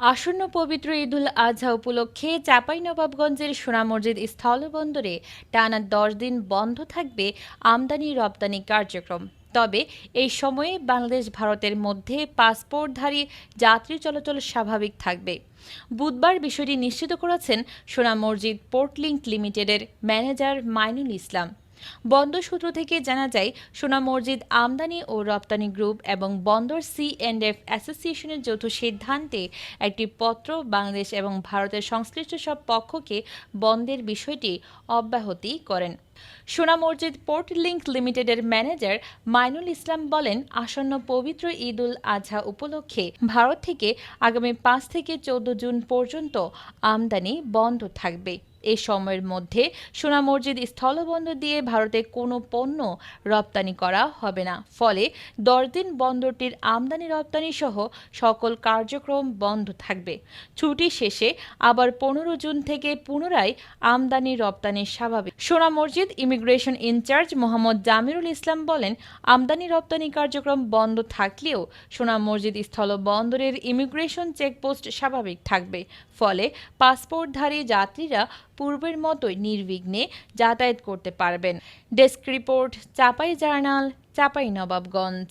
আসন্ন পবিত্র ঈদুল আজহা উপলক্ষে চাঁপাইনবাবগঞ্জের সোনা মসজিদ স্থলবন্দরে টানা দশ দিন বন্ধ থাকবে আমদানি রপ্তানি কার্যক্রম। তবে এই সময়ে বাংলাদেশ ভারতের মধ্যে পাসপোর্টধারী যাত্রী চলাচল স্বাভাবিক থাকবে। বুধবার বিষয়টি নিশ্চিত করেছেন সোনা মসজিদ পোর্ট লিমিটেডের ম্যানেজার মাইনুল ইসলাম। বন্দর সূত্র থেকে জানা যায়, সোনা মসজিদ আমদানি ও রপ্তানি গ্রুপ এবং বন্দর সি অ্যান্ড এফ অ্যাসোসিয়েশনের যৌথ সিদ্ধান্তে একটি পত্র বাংলাদেশ এবং ভারতের সংশ্লিষ্ট সব পক্ষকে বন্ধের বিষয়টি অব্যাহতি করেন। সোনা মসজিদ পোর্ট লিংক লিমিটেডের ম্যানেজার মাইনুল ইসলাম বলেন, আসন্ন পবিত্র ঈদ উল আজহা উপলক্ষে ভারত থেকে আগামী পাঁচ থেকে চোদ্দ জুন পর্যন্ত আমদানি বন্ধ থাকবে। এ সময়ের মধ্যে সোনা মসজিদ স্থলবন্দর দিয়ে ভারতে কোনো পণ্য রপ্তানি করা হবে না। ফলে দশ দিন বন্দরটির আমদানি রপ্তানি সহ সকল কার্যক্রম বন্ধ থাকবে। ছুটি শেষে আবার পনেরো জুন থেকে পুনরায় আমদানি রপ্তানি স্বাভাবিক। Sona Masjid immigration in charge Mohammad Jamirul Islam বলেন, আমদানি রপ্তানি কার্যক্রম বন্ধ থাকলেও সোনা মসজিদ স্থল বন্দরের ইমিগ্রেশন চেকপোস্ট স্বাভাবিক থাকবে। ফলে পাসপোর্টধারী যাত্রীরা পূর্বের মতোই নির্বিঘ্নে যাতায়াত করতে পারবেন। Desk report Chapai journal Chapai Nawabganj.